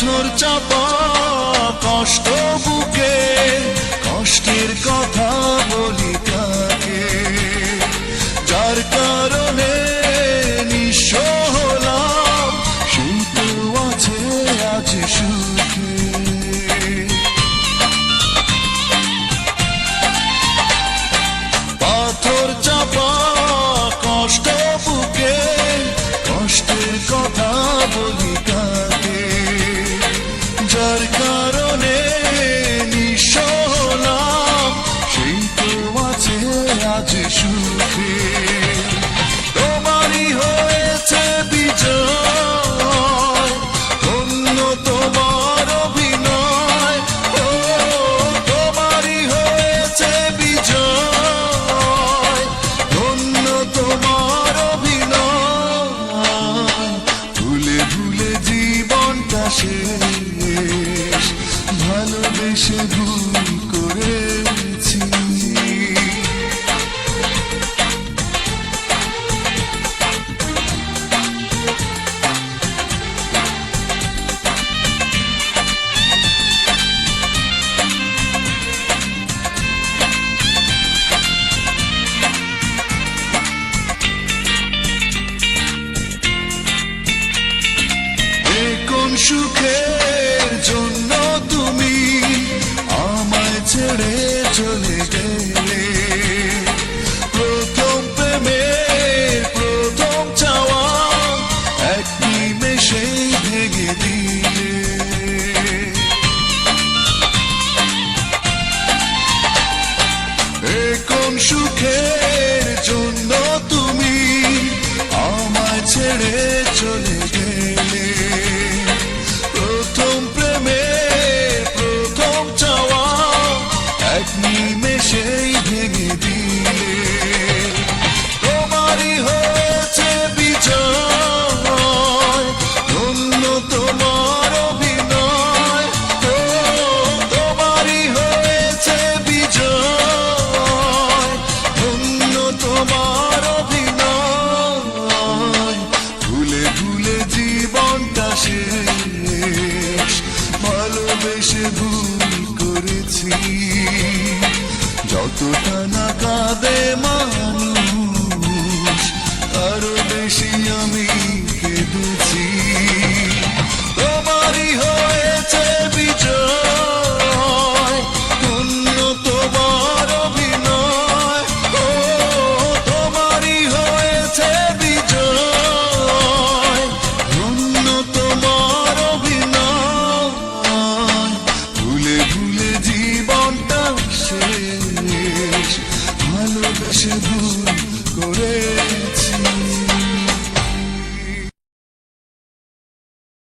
পাথর চাপা কষ্ট বুকে কষ্টের কথা বলি কাকে যার কারণে পাথর চাপা সুখের জন্য তুমি আমায় ছেড়ে চলে গেলে। প্রথম প্রেমের প্রথম চাওয়া এক নিমেষেই ভেঙে দিলে। কোন সুখের জন্য তুমি আমায় ছেড়ে চলে নিমেষেই ভেঙে দিলে তোমারই হয়েছে বিজয়, ধন্য তোমার অভিনয়। ও তোমারই হয়েছে বিজয়, ধন্য তোমার অভিনয়। ভুলে ভুলে জীবনটা শেষ, ভালোবেসে ভুল করেছি। demora.